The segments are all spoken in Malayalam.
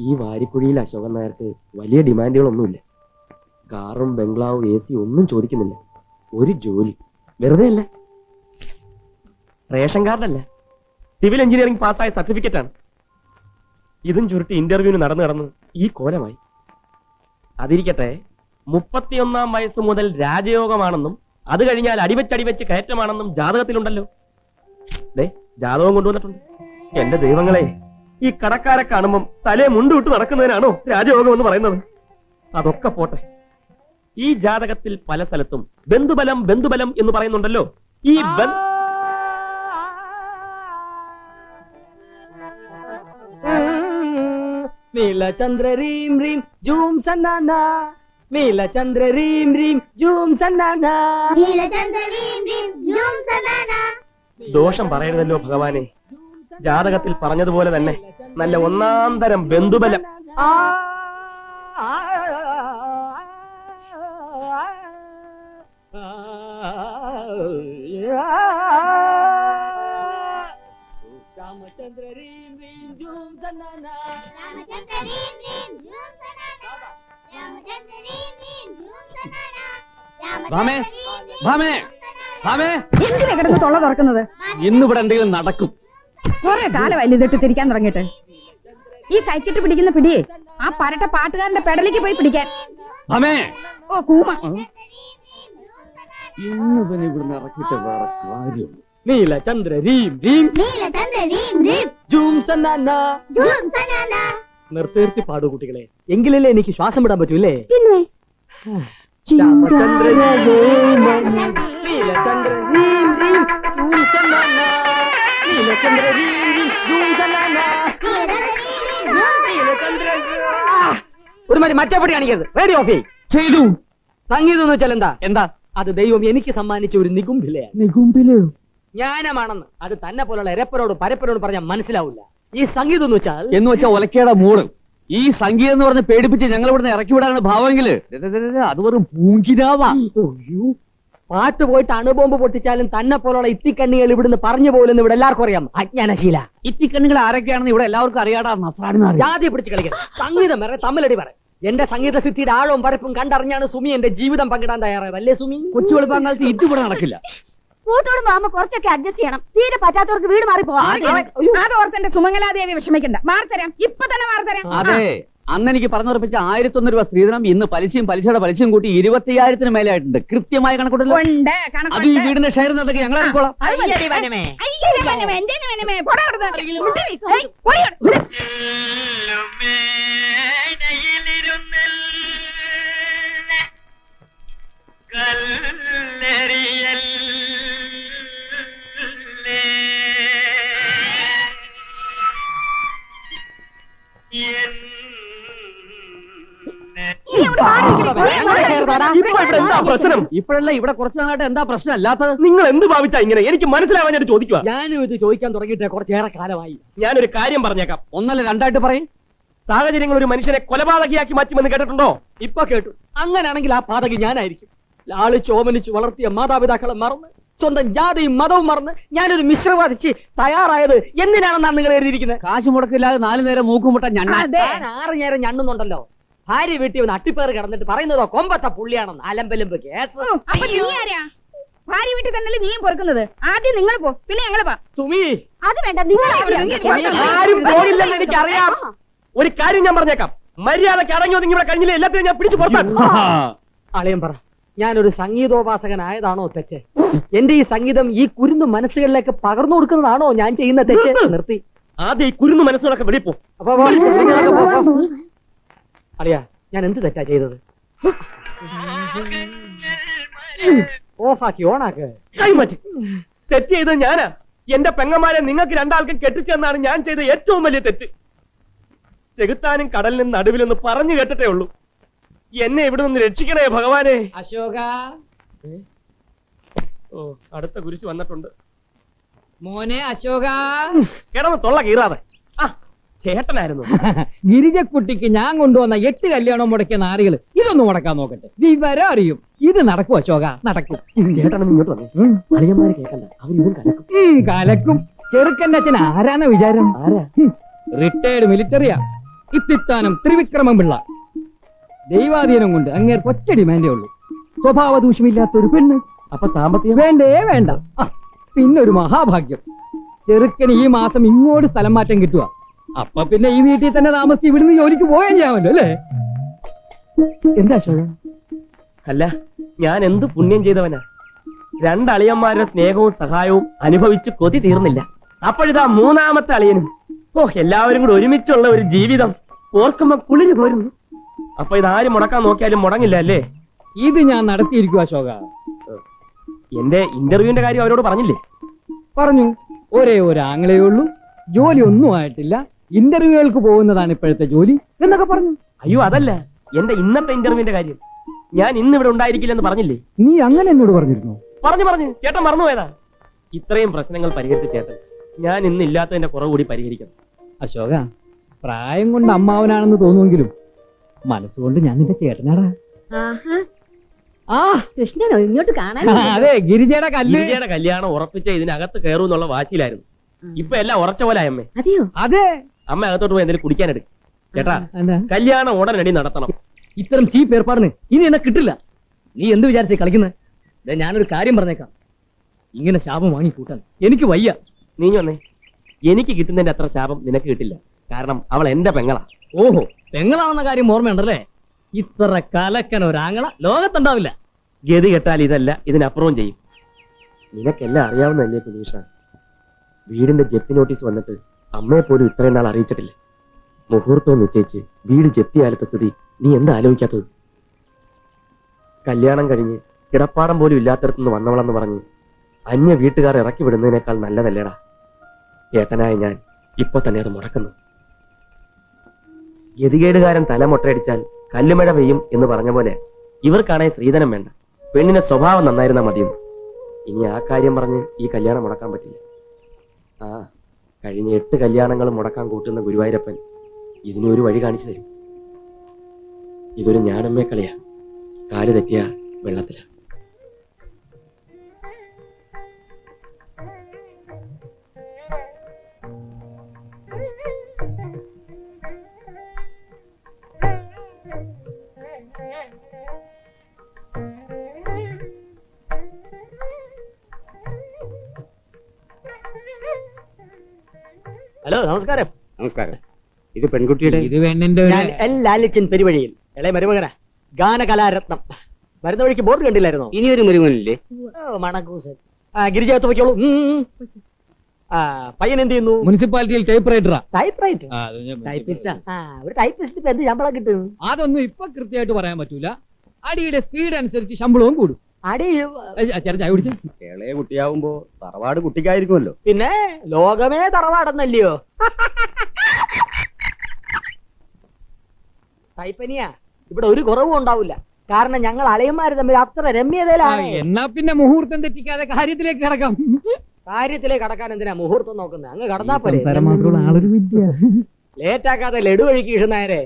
ഈ വാരിക്കുഴിയിൽ അശോകൻ നായർക്ക് വലിയ ഡിമാൻഡുകളൊന്നുമില്ല. കാറും ബംഗ്ലാവും എ സി ഒന്നും ചോദിക്കുന്നില്ല. ഒരു ജോലി. വെറുതെ അല്ല. റേഷൻ കാർഡല്ല. സിവിൽ എഞ്ചിനീയറിംഗ് പാസ്സായ സർട്ടിഫിക്കറ്റ് ആണ്. ഇതും ചുരുട്ടി ഇന്റർവ്യൂവിന് നടന്നു കിടന്ന് ഈ കോലമായി. അതിരിക്കട്ടെ മുപ്പത്തിയൊന്നാം വയസ്സ് മുതൽ രാജയോഗമാണെന്നും അത് കഴിഞ്ഞാൽ അടിവെച്ചടിവെച്ച് കയറ്റമാണെന്നും ജാതകത്തിലുണ്ടല്ലോ. ദേ ജാതകം കൊണ്ടുവന്നിട്ടുണ്ട്. എന്റെ ദൈവങ്ങളെ ഈ കടക്കാരെ കാണുമ്പം തലേ മുണ്ടുവിട്ട് നടക്കുന്നതിനാണോ രാജയോഗം എന്ന് പറയുന്നത്? അതൊക്കെ പോട്ടെ. ഈ ജാതകത്തിൽ പല സ്ഥലത്തും ബന്ധുബലം ബന്ധുബലം എന്ന് പറയുന്നുണ്ടല്ലോ. ഈ നീലചന്ദ്ര റീം റീം ജൂം സന്നാന. നീലചന്ദ്ര റീം റീം ജൂം സന്നാന. ദോഷം പറയരുതല്ലോ ഭഗവാനെ. ജാതകത്തിൽ പറഞ്ഞതുപോലെ തന്നെ നല്ല ഒന്നാം തരം ബന്ധുബലം സനാന സദാന ഭാമേ, ഭാമേ, ഭാമേ എന്തിനാ കിടന്ന് തൊള്ള തുറക്കുന്നത് ഇന്നിവിടെ എന്തെങ്കിലും നടക്കും കുറെ കാലമല്ല ഇതിട്ട് തിരിക്കാൻ തുടങ്ങിയിട്ട്. ഈ കൈക്കിട്ട് പിടിക്കുന്ന പിടിയെ ആ പരട്ട പാട്ടുകാരന്റെ പെടലേക്ക് പോയി പിടിക്കാൻ. ഭാമേ ഓ കൂമ. ഇന്ന് പിന്നെ ഇവിടുന്ന് ഇറക്കിയിട്ട് വേറെ കാര്യമുള്ളൂ നീലചന്ദ്ര റീം നീല നീലചന്ദ്രീം രീം ജൂം സന്നാന. ജൂം സദാന നിർത്തി പാടൂ കുട്ടികളെ. എങ്കിലല്ലേ എനിക്ക് ശ്വാസം വിടാൻ പറ്റൂല്ലേ പിന്നെ? രാമചന്ദ്ര നീലചന്ദ്ര റീം റീം ജൂം ഒരു മാതിരി മറ്റേ പടി കാണിക്കരുത്. Radio off. ചെയ്തു. സംഗീതം എന്ന് വെച്ചാൽ എന്താ? എന്താ? അത് ദൈവം എനിക്ക് സമ്മാനിച്ച ഒരു നികുംഭിലയാണ്. ജ്ഞാനമാണെന്ന്. അത് തന്നെ പോലുള്ള എരപ്പരോട് പരപ്പരോട് പറഞ്ഞാൽ മനസ്സിലാവില്ല. ഈ സംഗീതം എന്ന് വെച്ചാൽ എന്ന് വെച്ചാൽ ഒലക്കേടെ മൂട് ഈ സംഗീതം എന്ന് പറഞ്ഞ് പേടിപ്പിച്ച് ഞങ്ങൾ ഇവിടുന്ന് ഇറക്കി വിടാനാണ് ഭാവമെങ്കിൽ അത് വെറും പൂങ്കിരാവാ. പാട്ട് പോയിട്ട് അണുബോംബ് പൊട്ടിച്ചാലും തന്നെ പോലുള്ള ഇത്തിക്കണ്ണികൾ ഇവിടുന്ന് പറഞ്ഞു പോലെന്ന് ഇവിടെ എല്ലാവർക്കും അറിയാം. അജ്ഞാനശീല. ഇത്തിക്കണ്ണികൾ ആരൊക്കെയാണെന്ന് ഇവിടെ എല്ലാവർക്കും അറിയാടാ ജാതി പിടിച്ച് കളിക്കണം സംഗീതം വേറെ തമ്മിലടി പറ എന്റെ സംഗീത സിദ്ധിയുടെ ആഴവും പരപ്പും കണ്ടറിഞ്ഞാണ് സുമി എന്റെ ജീവിതം പങ്കിടാൻ തയ്യാറായത്. അല്ലേ സുമി? കൊച്ചു വെളുപ്പാങ്കാലത്ത് ഇത് ഇവിടെ നടക്കില്ല. കൂട്ടോട് മാമ കുറച്ചൊക്കെ അഡ്ജസ്റ്റ് ചെയ്യണം. തീരെ പറ്റാത്തവർക്ക് വീട് മാറി പോവാം അത് ഓർത്ത് എന്റെ സുമംഗലാദേവി വിഷമിക്കണ്ട. മാറിത്തരാം ഇപ്പൊ തന്നെ മാറിത്തരാം അതെ. അന്ന് എനിക്ക് പറഞ്ഞുറപ്പിച്ച ആയിരത്തൊന്ന് രൂപ സ്ത്രീധനം ഇന്ന് പലിശയും പലിശയുടെ പലിശയും കൂട്ടി ഇരുപത്തിയായിരത്തിന് മേലെ ആയിട്ടുണ്ട് കൃത്യമായ കണക്കൂട്ടല്ലോ ഉണ്ട് അത് ഈ വീടിന്റെ ഷെയർ എന്നതൊക്കെ ഞങ്ങൾ അറിയിക്കോളാം വനമേ, വനമേ? പോടാ അവിടുന്ന്. ഏയ്, പോടി അവിടുന്ന്. നീ അവിടെ മാറി പ്രശ്നം? ഇപ്പോഴല്ല ഇവിടെ കുറച്ചു നാളായിട്ട് എന്താ പ്രശ്നം അല്ലാത്തത് നിങ്ങൾ എന്ത് ഭാവിച്ചാ ഇങ്ങനെ? എനിക്ക് മനസ്സിലാവാൻ ചോദിക്കുക ഞാനും ഇത് ചോദിക്കാൻ തുടങ്ങിയിട്ട് കുറച്ചേറെ കാലമായി. ഞാനൊരു കാര്യം പറഞ്ഞേക്കാം. ഒന്നല്ല രണ്ടായിട്ട് പറയും. സാഹചര്യങ്ങൾ ഒരു മനുഷ്യനെ കൊലപാതകിയാക്കി മാറ്റുമെന്ന് കേട്ടിട്ടുണ്ടോ? ഇപ്പൊ കേട്ടു. അങ്ങനെയാണെങ്കിൽ ആ പാതകി ഞാനായിരിക്കും. ആൾ ചോമനിച്ച് വളർത്തിയ മാതാപിതാക്കളെ മറന്ന് സ്വന്തം ജാതിയും മതവും മറന്ന് ഞാനൊരു മിശ്രവാദിച്ച് തയ്യാറായത് എന്തിനാണെന്നാണ് നിങ്ങൾ എഴുതിയിരിക്കുന്നത്? കാശ് മുടക്കില്ലാതെ നാലു നേരം മൂക്കുമുട്ട ഞണ്ണ. ആറ് നേരം ഞണ്ണുന്നുണ്ടല്ലോ. ഭാര്യ വീട്ടിൽ വന്ന് അട്ടിപ്പേറ് കിടന്നിട്ട് പറയുന്നതോ കൊമ്പത്ത പുള്ളിയാണെന്ന്? അലമ്പലമ്പ് കേസ്. അപ്പൊ നീ ആരാ? ഭാര്യ വീട്ടിൽ തന്നെയല്ലേ നീയും പൊറുക്കുന്നത്? ആദ്യം നിങ്ങൾ പോ പിന്നെ ഞങ്ങൾ പോ. സുമി. അത് വേണ്ട നിങ്ങൾ ആരും പോകില്ലെന്ന് എനിക്കറിയാം. ഒരു കാര്യം ഞാൻ പറഞ്ഞേക്കാം. മര്യാദയ്ക്ക് അടങ്ങി ഒതുങ്ങി ഇവിടെ കഴിഞ്ഞില്ല? എല്ലാത്തിനും ഞാൻ പിടിച്ചു പുറത്താക്കും അളയം പറ ഞാനൊരു സംഗീതോപാസകനായതാണോ തെറ്റ്? എന്റെ ഈ സംഗീതം ഈ കുരുന്നു മനസ്സുകളിലേക്ക് പകർന്നു കൊടുക്കുന്നതാണോ ഞാൻ ചെയ്യുന്ന തെറ്റ്? നിർത്തി. ആദ്യം ഈ കുരുന്നു മനസ്സുകളൊക്കെ വെളിപ്പോ അപ്പൊ പോ, നിങ്ങളൊക്കെ പോ, പോ. അളിയാ ഞാൻ എന്ത് തെറ്റാ ചെയ്തത്? ഓഫാക്കി ഓണാക്ക്. കൈമാറ്റി തെറ്റ് ചെയ്തത് ഞാനാ. എന്റെ പെങ്ങന്മാരെ നിങ്ങൾക്ക് രണ്ടാൾക്കും കെട്ടിച്ചെന്നാണ് ഞാൻ ചെയ്ത ഏറ്റവും വലിയ തെറ്റ്. ചെകുത്താനും കടലിനും നടുവിലെന്ന് പറഞ്ഞു കേട്ടിട്ടേ ഉള്ളൂ. എന്നെ ഇവിടെ നിന്ന് രക്ഷിക്കണേ ഭഗവാനെ. അശോക. ഓ അടുത്ത കുരിശ് വന്നിട്ടുണ്ട്. മോനെ അശോക. കിടന്ന് തൊള്ള കീറാതെ. ചേട്ടനായിരുന്നു. ഗിരിജക്കുട്ടിക്ക് ഞാൻ കൊണ്ടുവന്ന എട്ട് കല്യാണം മുടക്കിയ നാറികൾ ഇതൊന്നും മുടക്കാൻ നോക്കട്ടെ. വിവരം അറിയും. ഇത് നടക്കും അശോക? നടക്കും. ചേട്ടൻ ഇങ്ങോട്ട് വന്നു. അളിയന്മാര് കേൾക്കണ്ട അവർ ഇതും കലക്കും. കലക്കും. ചെറുക്കന്റെ അച്ഛൻ ആരാന്ന വിചാരം? ആരാ? റിട്ടയർഡ് മിലിറ്ററിയാ ഇത്തിത്താനം ത്രിവിക്രമം പിള്ള. ദൈവാധീനം കൊണ്ട് അങ്ങേർക്ക് ഒറ്റ ഡിമാൻഡേ ഉള്ളൂ. സ്വഭാവ ദൂഷ്യമില്ലാത്ത ഒരു പെണ്ണ്. അപ്പൊ സാമ്പത്തികം? വേണ്ടേ വേണ്ട. ആ, പിന്നെ ഒരു മഹാഭാഗ്യം. ചെറുക്കന് ഈ മാസം ഇങ്ങോട്ട് സ്ഥലം മാറ്റം കിട്ടുക അപ്പൊ പിന്നെ ഈ വീട്ടിൽ തന്നെ താമസിച്ച് ഇവിടുന്ന് ജോലിക്ക് പോയാൽ ചെയ്യാമല്ലോ അല്ലേ? എന്താ അശോക? അല്ല ഞാൻ എന്ത് പുണ്യം ചെയ്തവനാ? രണ്ടളിയന്മാരുടെ സ്നേഹവും സഹായവും അനുഭവിച്ച് കൊതി തീർന്നില്ല. അപ്പോഴിതാ മൂന്നാമത്തെ അളിയനും. ഓ എല്ലാവരും കൂടെ ഒരുമിച്ചുള്ള ഒരു ജീവിതം ഓർക്കുമ്പോ കുളിര് പോരുന്നു. അപ്പൊ ഇതാരും മുടക്കാൻ നോക്കിയാലും മുടങ്ങില്ല അല്ലേ? ഇത് ഞാൻ നടത്തിയിരിക്കും അശോക. എന്റെ ഇന്റർവ്യൂവിന്റെ കാര്യം അവരോട് പറഞ്ഞില്ലേ? പറഞ്ഞു. ഒരേ ഒരു ഉള്ളൂ. ജോലി ഒന്നും ആയിട്ടില്ല. ഇന്റർവ്യൂകൾക്ക് പോകുന്നതാണ് ഇപ്പോഴത്തെ ജോലി എന്നൊക്കെ പറഞ്ഞു. അയ്യോ അതല്ല. എന്റെ ഇന്നത്തെ ഇന്റർവ്യൂവിന്റെ കാര്യം. ഞാൻ ഇന്ന് ഇവിടെ ഉണ്ടായിരിക്കില്ലെന്ന് പറഞ്ഞില്ലേ? നീ അങ്ങനെ എന്നോട് പറഞ്ഞിരുന്നു? പറഞ്ഞു പറഞ്ഞു. ചേട്ടൻ മറന്നുപോയതാ ഇത്രയും പ്രശ്നങ്ങൾ പരിഹരിച്ച ചേട്ടൻ. ഞാൻ ഇന്ന് ഇല്ലാത്തതിന്റെ കുറവ് കൂടി പരിഹരിക്കണം. അശോക പ്രായം കൊണ്ട് അമ്മാവനാണെന്ന് തോന്നുമെങ്കിലും മനസ്സുകൊണ്ട് ഞാൻ നിന്റെ ചേട്ടനാടാ. ആഹാ. ആ. കൃഷ്ണനോ ഇങ്ങോട്ട് കാണാൻ അതെ ഗിരിജയുടെ കല്ല്. ഗിരിജയുടെ കല്യാണം ഉറപ്പിച്ച ഇതിനകത്ത് കയറും എന്നുള്ള വാശിയിലായിരുന്നു. ഇപ്പൊ എല്ലാം ഉറച്ച പോലെ അമ്മേ. അതെയോ? അതെ. അമ്മ അകത്തോട്ട് പോയി എന്തെങ്കിലും കുടിക്കാനെടുക്കും. ചേട്ടാ കല്യാണം ഉടനടി നടത്തണം. ഇത്തരം ചീപ്പ് ഏർപ്പാടിന് ഇനി എന്നെ കിട്ടില്ല. നീ എന്ത് വിചാരിച്ചേ കളിക്കുന്നത് ഞാനൊരു കാര്യം പറഞ്ഞേക്കാം. ഇങ്ങനെ ശാപം വാങ്ങി കൂട്ടാൻ എനിക്ക് വയ്യ. നീ വന്നേ. എനിക്ക് കിട്ടുന്നതിന്റെ അത്ര ശാപം നിനക്ക് കിട്ടില്ല. കാരണം അവൾ എന്റെ പെങ്ങളാ. ഓഹോ പെങ്ങളാണെന്ന കാര്യം ഓർമ്മയുണ്ടല്ലേ? ഇത്ര കലക്കൻ ഒരാങ്ങള ലോകത്തുണ്ടാവില്ല. ഗതി കെട്ടാൽ ഇതല്ല ഇതിനപ്പുറവും ചെയ്യും. നിനക്കെല്ലാം അറിയാവുന്നതല്ലേ കുനീഷ വീടിന്റെ ജപ്തി നോട്ടീസ് വന്നിട്ട് അമ്മയെ പോലും ഇത്രയും നാൾ അറിയിച്ചിട്ടില്ല? മുഹൂർത്തം നിശ്ചയിച്ച് വീട് ജപ്തിയാലത്തെ സ്ഥിതി നീ എന്താ ആലോചിക്കാത്തത്? കല്യാണം കഴിഞ്ഞ് കിടപ്പാടം പോലും ഇല്ലാത്തടത്തുനിന്ന് വന്നവളെന്ന് പറഞ്ഞ് അന്യ വീട്ടുകാർ ഇറക്കി വിടുന്നതിനേക്കാൾ നല്ലതല്ലേടാ? ഏട്ടനായ ഞാൻ ഇപ്പൊ തന്നെ അത് മുടക്കുന്നു. ഗതികേടുകാരൻ തല മൊട്ടയടിച്ചാൽ കല്ലുമഴ പെയ്യും എന്ന് പറഞ്ഞ പോലെ ഇവർക്കാണെങ്കിൽ സ്ത്രീധനം വേണ്ട. പെണ്ണിന്റെ സ്വഭാവം നന്നായിരുന്നാ മതിയെന്ന്. ഇനി ആ കാര്യം പറഞ്ഞ് ഈ കല്യാണം മുടക്കാൻ പറ്റില്ല. ആ കഴിഞ്ഞ എട്ട് കല്യാണങ്ങൾ മുടക്കാൻ കൂട്ടുന്ന ഗുരുവായൂരപ്പൻ ഇതിനൊരു വഴി കാണിച്ചു തരും. ഇതൊരു ഞാനമ്മേ കളിയാ. കാൽ തെറ്റിയ വെള്ളത്തില. നമസ്കാരം. ഇത് പെൺകുട്ടിയുടെ ഇത് പെണ്ണിന്റെ ഞാൻ എൽ ലാലിച്ചൻ പെരുവഴിയിൽ. ഇളയ മരുമകന. ഗാനകലാരത്നം. വരുന്ന വഴിക്ക് ബോർഡ് കണ്ടില്ലായിരുന്നോ? ഇനി ഒരു മരുമകനില്ലേ? ഓ, മണക്കൂസൻ. ആ ഗിരിജകത്ത് വയ്ക്കോളൂ. ആ പയ്യൻ എന്ത് ചെയ്യുന്നു? മുനിസിപ്പാലിറ്റിയിൽ ടൈപ്പ് റൈറ്ററാ ടൈപ്പ് റൈറ്റർ ടൈപ്പിസ്റ്റാ ആ. ഒരു ടൈപ്പിസ്റ്റ് എന്ത് ശമ്പളം കിട്ടും അതൊന്നും ഇപ്പൊ കൃത്യമായിട്ട് പറയാൻ പറ്റൂല. അടിയുടെ സ്പീഡ് അനുസരിച്ച് ശമ്പളവും കൂടും. അടി ഇളയ കുട്ടിയാവുമ്പോ തറവാട് കുട്ടിക്കായിരിക്കുമല്ലോ. പിന്നെ ലോകമേ തറവാടെന്നല്ലയോ? ടൈപ്പനിയാ ഇവിടെ ഒരു കുറവും ഉണ്ടാവില്ല. കാരണം ഞങ്ങൾ അളയന്മാര് തമ്മിൽ അത്ര രമ്യതയിലാണ്. എന്നാ പിന്നെ മുഹൂർത്തം തെറ്റിക്കാതെ കാര്യത്തിലേക്ക് കിടക്കാം. കാര്യത്തിലേക്ക് കടക്കാൻ എന്തിനാ മുഹൂർത്തം നോക്കുന്നത്? അങ്ങ് കടന്നാ പോലെ ലേറ്റാക്കാതെ ലഡു വഴിക്ക് ഇടുന്നേരെ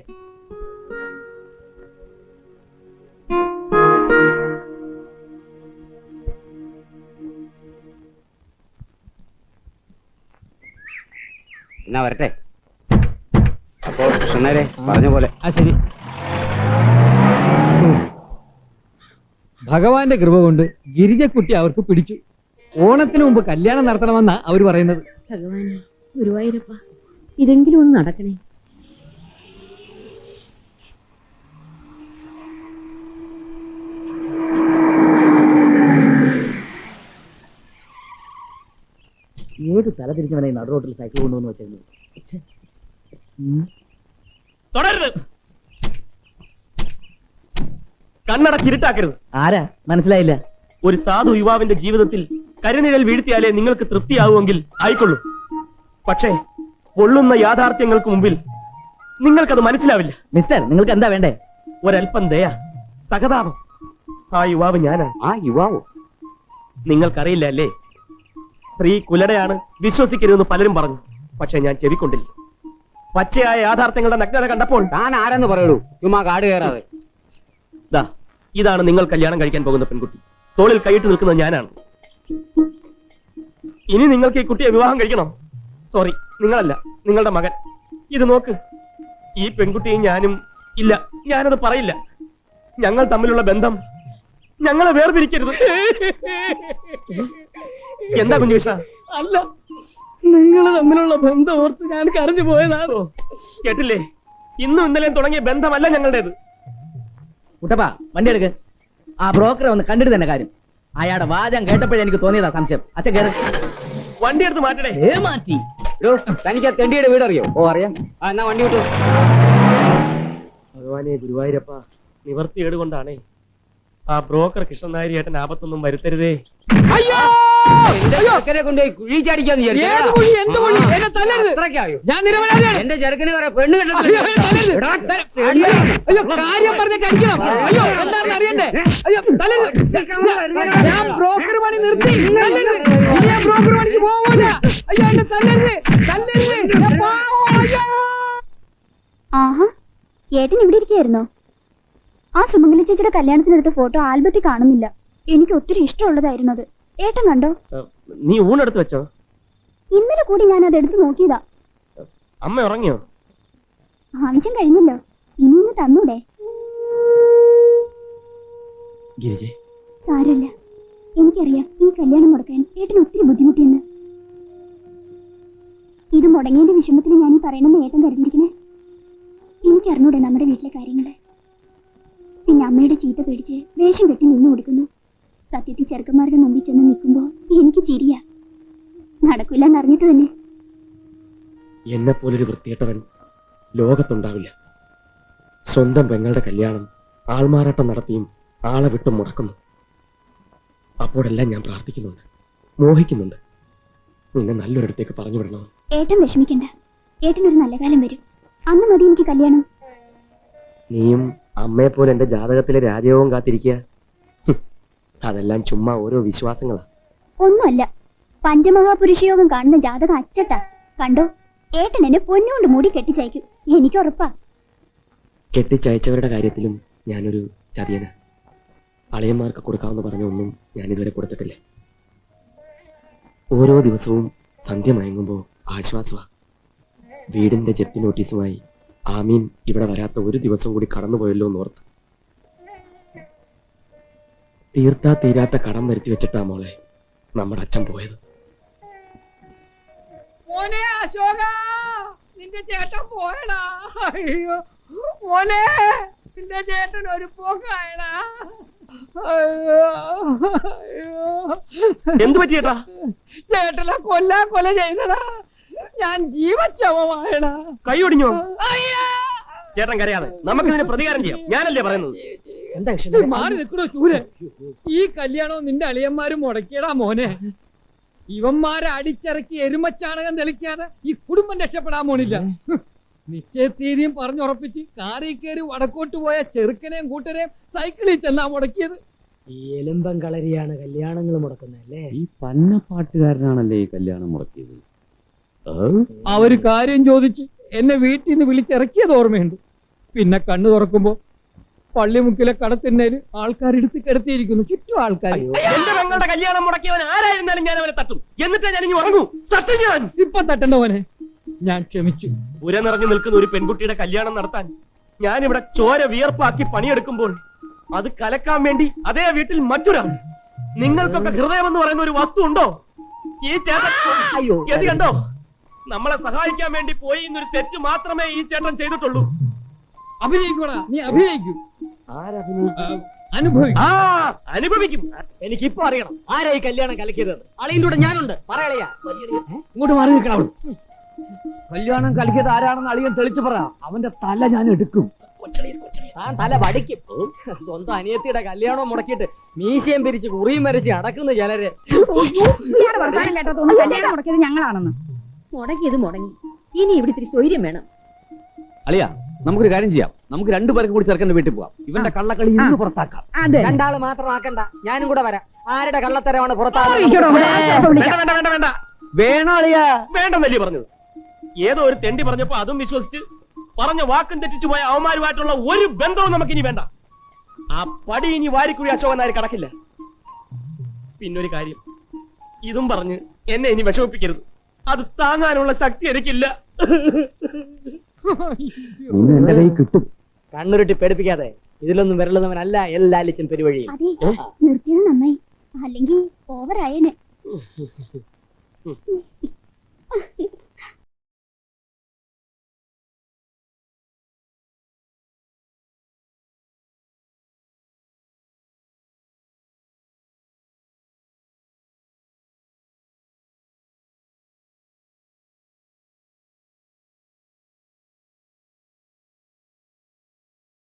എന്നാ വരട്ടെ. കൃഷ്ണനേരെ പറഞ്ഞ പോലെ. ആ ശരി. ഭഗവാന്റെ കൃപ കൊണ്ട് ഗിരിജക്കുട്ടി അവർക്ക് പിടിച്ചു. ഓണത്തിന് മുമ്പ് കല്യാണം നടത്തണമെന്നാ അവർ പറയുന്നത്. ഭഗവാനെ ഗുരുവായൂരപ്പ ഇതെങ്കിലും ഒന്ന് നടക്കണേ. ഏത് തല തിരിച്ചവനായി നടുറോട്ടിൽ സൈക്കിൾ കൊണ്ടുവന്ന് വെച്ചിരുന്നു തുടരുത് കണ്ണടച്ചിരുട്ടാക്കരുത് ആരാ? മനസ്സിലായില്ല. ഒരു സാധു യുവാവിന്റെ ജീവിതത്തിൽ കരിനിഴൽ വീഴ്ത്തിയാലേ നിങ്ങൾക്ക് തൃപ്തിയാവുമെങ്കിൽ ആയിക്കൊള്ളൂ. പക്ഷേ പൊള്ളുന്ന യാഥാർത്ഥ്യങ്ങൾക്ക് മുമ്പിൽ നിങ്ങൾക്കത് മനസ്സിലാവില്ല. മിസ്റ്റർ നിങ്ങൾക്ക് എന്താ വേണ്ടേ? ഒരൽപ്പം ദയ സഹതാപം. ആ യുവാവ് ഞാനാണ് ആ യുവാവ്? നിങ്ങൾക്കറിയില്ല അല്ലേ? സ്ത്രീ കുലടയാണ് വിശ്വസിക്കരുതെന്ന് പലരും പറഞ്ഞു. പക്ഷെ ഞാൻ ചെവിക്കൊണ്ടില്ല. പച്ചയായ യാഥാർത്ഥ്യങ്ങളുടെ നഗ്നത കണ്ടപ്പോൾ താൻ ആരെന്ന് പറയൂ. ചുമ്മാ കാട് കയറാതെ. ദാ ഇതാണ് നിങ്ങൾ കല്യാണം കഴിക്കാൻ പോകുന്ന പെൺകുട്ടി. തോളിൽ കൈയിട്ട് നിൽക്കുന്നത് ഞാനാണ്. ഇനി നിങ്ങൾക്ക് ഈ കുട്ടിയെ വിവാഹം കഴിക്കണം. സോറി നിങ്ങളല്ല നിങ്ങളുടെ മകൻ. ഇത് നോക്ക് ഈ പെൺകുട്ടിയും ഞാനും ഇല്ല ഞാനത് പറയില്ല. ഞങ്ങൾ തമ്മിലുള്ള ബന്ധം ഞങ്ങളെ വേർതിരിക്കരുത് എന്താ കുഞ്ഞുവിഷ? അല്ല നിങ്ങൾ തമ്മിലുള്ള ബന്ധം ഓർത്ത് ഞാൻ കരഞ്ഞു പോയതാണോ കേട്ടില്ലേ? ഇന്നും ഇന്നലെയും തുടങ്ങിയ ബന്ധമല്ല ഞങ്ങളുടേത്. കുട്ടപ്പാ വണ്ടി എടുക്ക്. ആ ബ്രോക്കറെ ഒന്ന് കണ്ടിട്ട് തന്നെ കാര്യം. അയാളുടെ വാചകം കേട്ടപ്പോഴേ എനിക്ക് തോന്നിയതാ സംശയം. അച്ഛൻ കേറ്. വണ്ടി എടുത്ത് മാറ്റണേ ഏ മാറ്റി. തനിക്ക് ആ തെണ്ടിയുടെ വീട് അറിയോ ഓ അറിയാം. ആ എന്നാ വണ്ടി വിട്ടു. ഭഗവാനെ ഗുരുവായൂരപ്പ നിവർത്തി കൊണ്ടാണേ ആ ബ്രോക്കർ കൃഷ്ണൻ ഏട്ടൻ ആപത്തൊന്നും വരുത്തരുതേ. അയ്യോ! എന്റെ ചെറുക്കനെ കൊണ്ടുപോയി കുഴി ചാടിക്കാന്ന് ഏത് വിചാരിച്ചതാ. കുഴി? എന്ത് കുഴി? ആ, എന്നെ തല്ലരുത്. അത്രയ്ക്കായോ? ഞാൻ നിരപരാധിയാണ്. എന്റെ ചെറുക്കനെ വേറെ പെണ്ണ് അയ്യോ, എന്നെ തല്ലരുത്. അയ്യോ, അയ്യോ കാര്യം പറഞ്ഞ കഴിക്കണം. അയ്യോ എന്താണെന്ന് അറിയണ്ടേ? അയ്യോ തല്ലരുത്. ഞാൻ ബ്രോക്കർ പണി നിർത്തി. തല്ലരുത്. ഇനി ഞാൻ ബ്രോക്കർ പണിക്ക് പോവില്ല അയ്യോ എന്നെ തല്ലരുത്. തല്ലരുത്. ഞാൻ പാവം, അയ്യോ. ആഹാ ഏട്ടൻ ഇവിടെ ഇരിക്കായിരുന്നോ ആ സുമംഗലി ചേച്ചിയുടെ കല്യാണത്തിനെടുത്ത ഫോട്ടോ ആൽബത്തിൽ കാണുന്നില്ല. എനിക്ക് ഒത്തിരി ഇഷ്ടമുള്ളതായിരുന്നത്. അത് ഏട്ടൻ കണ്ടോ? നീ ഊണെടുത്ത് വെച്ചോ. ഇന്നലെ കൂടി ഞാൻ അത് എടുത്തു നോക്കിയതാ. അമ്മ ഉറങ്ങിയോ? ആവശ്യം കഴിഞ്ഞല്ലോ. ഇനി ഇന്ന് തന്നൂടെ? സാരല്ല സാരമില്ല. എനിക്കറിയാം ഈ കല്യാണം മുടക്കാൻ ഏട്ടന് ഒത്തിരി ബുദ്ധിമുട്ടിയെന്ന്. ഇത് മുടങ്ങിയതിന്റെ വിഷമത്തിൽ ഞാൻ ഈ പറയണമെന്ന് ഏട്ടൻ കരുതിയിരിക്കണേ എനിക്കറിഞ്ഞൂടെ നമ്മുടെ വീട്ടിലെ കാര്യങ്ങൾ. പിന്നെ അമ്മയുടെ ചീത്ത പേടിച്ച് വേഷം കെട്ടി നിന്നു കൊടുക്കുന്നു. സത്യത്തിൽ ചെറുക്കന്മാരുടെ മുമ്പിൽ ചെന്ന് നിൽക്കുമ്പോൾ എനിക്ക് ചിരിയാ. നടക്കില്ല എന്നറിഞ്ഞിട്ട് തന്നെ. എന്നെ പോലൊരു വൃത്തികെട്ടവൻ ലോകത്തുണ്ടാവില്ല. സ്വന്തം പെങ്ങളുടെ കല്യാണം ആൾമാറാട്ടം നടത്തിയും ആളെ വിട്ട് മുടക്കുന്നു. അപ്പോഴെല്ലാം ഞാൻ പ്രാർത്ഥിക്കുന്നുണ്ട് മോഹിക്കുന്നുണ്ട്. നിന്നെ നല്ലൊരിടത്തേക്ക് പറഞ്ഞു വിടണോ? ഏട്ടൻ വിഷമിക്കണ്ട. ഏട്ടനൊരു നല്ല കാലം വരും. അന്ന് മതി എനിക്ക് കല്യാണം. നീയും അമ്മയെ പോലെ എന്റെ ജാതകത്തിലെ രാജയോഗം കാത്തിരിക്കുക. അതെല്ലാം ചുമ്മാ ഓരോ വിശ്വാസങ്ങളാ. ഒന്നുമല്ല. പഞ്ചമഹാപുരുഷയോഗം കാണുന്ന ജാതക അച്ചട്ടാ. കണ്ടോ? ഏട്ടൻ എന്നെ പൊന്നുകൊണ്ട് മൂടി കെട്ടിച്ചയക്കും. എനിക്ക് ഉറപ്പാ. കെട്ടിച്ചയച്ചവരുടെ കാര്യത്തിലും ഞാനൊരു ചതിയന. അളിയന്മാർക്ക് കൊടുക്കാമെന്ന് പറഞ്ഞ ഒന്നും ഞാൻ ഇതുവരെ കൊടുത്തിട്ടില്ല. ഓരോ ദിവസവും സന്ധ്യ മയങ്ങുമ്പോൾ ആശ്വാസമാ. വീടിന്റെ ജപ്തി നോട്ടീസുമായി ആമീൻ ഇവിടെ വരാത്ത ഒരു ദിവസം കൂടി കടന്നുപോയല്ലോ എന്നോർത്ത്. തീർത്താ തീരാത്ത കടം വരുത്തി വെച്ചിട്ടാ മോളെ നമ്മുടെ അച്ഛൻ പോയത്. മോനെ അശോക നിന്റെ ചേട്ടൻ പോയടാ. അയ്യോ മോനെ നിന്റെ ചേട്ടൻ ഒരു പോക്കായടാ. അയ്യോ അയ്യോ. എന്ത് പറ്റിയേട്ടാ? ചേട്ടനെ കൊല്ലാ കൊല ചെയ്തടാ. ഞാൻ ജീവച്ചവമായടാ. കൈ ഒടിഞ്ഞോ? അയ്യോ ചേട്ടൻ കരയാതെ. നമുക്കിതിന് പ്രതികാരം ചെയ്യാം. ഞാനല്ലേ പറയുന്നത്? എന്താ മാറി നിൽക്കണോ ചൂര് ഈ കല്യാണവും നിന്റെ അളിയന്മാരും മുടക്കിയടാ മോനെ. ഇവന്മാരെ അടിച്ചിറക്കി എരുമച്ചാണകം തെളിക്കാതെ ഈ കുടുംബം രക്ഷപ്പെടാൻ പോണില്ല. നിശ്ചയ തീയതിയും പറഞ്ഞുറപ്പിച്ച് കാറി കയറി വടക്കോട്ട് പോയ ചെറുക്കനെയും കൂട്ടരെയും സൈക്കിളിൽ ചെന്നാ മുടക്കിയത്. ഈ എലുമ്പം കളരിയാണ് കല്യാണങ്ങൾ മുടക്കുന്നല്ലേ ഈ പന്ന പാട്ടുകാരനാണല്ലേ ഈ കല്യാണം മുടക്കിയത്? അവർ കാര്യം ചോദിച്ച് എന്നെ വീട്ടിൽ നിന്ന് വിളിച്ചിറക്കിയത് ഓർമ്മയുണ്ട്. പിന്നെ കണ്ണു തുറക്കുമ്പോ പള്ളിമുക്കിലെ കടത്തിന്നേൽ ആൾക്കാരെടുത്ത് കിടത്തിയിരിക്കുന്നു. ചുറ്റും ആൾക്കാർ എന്റെ പെങ്ങളുടെ കല്യാണം മുടക്കിയവൻ ആരായിരുന്നാലും ഞാൻ അവനെ തട്ടും. എന്നിട്ടേ ഞാൻ ഇനി ഉറങ്ങൂ. സത്യം ഞാൻ. ഇപ്പൊ തട്ടണ്ടോനെ ഞാൻ ക്ഷമിച്ചു. ഉര നിറഞ്ഞു നിൽക്കുന്ന ഒരു പെൺകുട്ടിയുടെ കല്യാണം നടത്താൻ ഞാൻ ഇവിടെ ചോര വിയർപ്പാക്കി പണിയെടുക്കുമ്പോൾ അത് കലക്കാൻ വേണ്ടി അതേ വീട്ടിൽ മറ്റൊരാൾ നിങ്ങൾക്കൊക്കെ ഹൃദയം എന്ന് പറയുന്ന ഒരു വസ്തു ഉണ്ടോ? ഈ ചേട്ടൻ കണ്ടോ? നമ്മളെ സഹായിക്കാൻ വേണ്ടി പോയി എന്നൊരു തെറ്റ് മാത്രമേ ഈ ചേട്ടൻ ചെയ്തിട്ടുള്ളൂ. അഭിനയിക്കൂടാ. നീ അഭിനയിക്കും? അനുഭവിക്കും. ആ അനുഭവിക്കും. എനിക്കിപ്പോ അറിയണം. ആരാ ഈ കല്യാണം കലക്കിയത്? അളിയിലൂടെ കൂടെ ഞാനുണ്ട്. പറയളയാ. ഇങ്ങോട്ട് മാറി നിൽക്കണം. കല്യാണം കലക്കിയത് ആരാണെന്ന് അളിയൻ തെളിച്ചു പറ. അവന്റെ തല ഞാൻ എടുക്കും. ആ തല വടിക്കും. സ്വന്തം അനിയത്തിയുടെ കല്യാണം മുടക്കിയിട്ട് മീശയും പിരിച്ച് കുറിയും വരച്ച് അടക്കുന്ന ചിലര്. വർത്താനം കല്യാണം മുടക്കിയത് ഞങ്ങളാണെന്ന്. മുടങ്ങിയത് മുടങ്ങി. ഇനി ഇവിടെ ഇത്തിരി സ്വൈര്യം വേണം. അളിയ നമുക്കൊരു കാര്യം ചെയ്യാം. നമുക്ക് രണ്ടു പേർക്ക് കൂടി ചെറുക്കന്റെ വീട്ടിൽ പോവാം. ഇവന്റെ കള്ളക്കളി ഇന്ന് പുറത്താക്കാം. അതെ. മാത്രം ആക്കണ്ട. ഞാനും കൂടെ വരാം. ആരുടെ കള്ളത്തരമാണ് വേണ്ട വിളിക്കാം. വേണ്ട വേണ്ട വേണ്ട. അളിയ? വേണ്ടെന്നല്ലേ പറഞ്ഞത്. ഏതോ ഒരു തെണ്ടി പറഞ്ഞപ്പോ അതും വിശ്വസിച്ച് പറഞ്ഞ വാക്കും തെറ്റിച്ചു പോയ അവന്മാരുമായിട്ടുള്ള ഒരു ബന്ധവും നമുക്കിനി വേണ്ട. ആ പടി ഇനി വാരിക്കുഴി അശോകൻ നായർ കടക്കില്ല. പിന്നൊരു കാര്യം. ഇതും പറഞ്ഞ് എന്നെ ഇനി വിഷമിപ്പിക്കരുത്. അത് താങ്ങാനുള്ള ശക്തി എനിക്കില്ല. കിട്ടും. കണ്ണുരുട്ടി പേടിപ്പിക്കാതെ ഇതിലൊന്നും വരളുന്നവനല്ല എല്ലാലിച്ചൻ പെരുവഴിയിൽ അതെ അല്ലെങ്കിൽ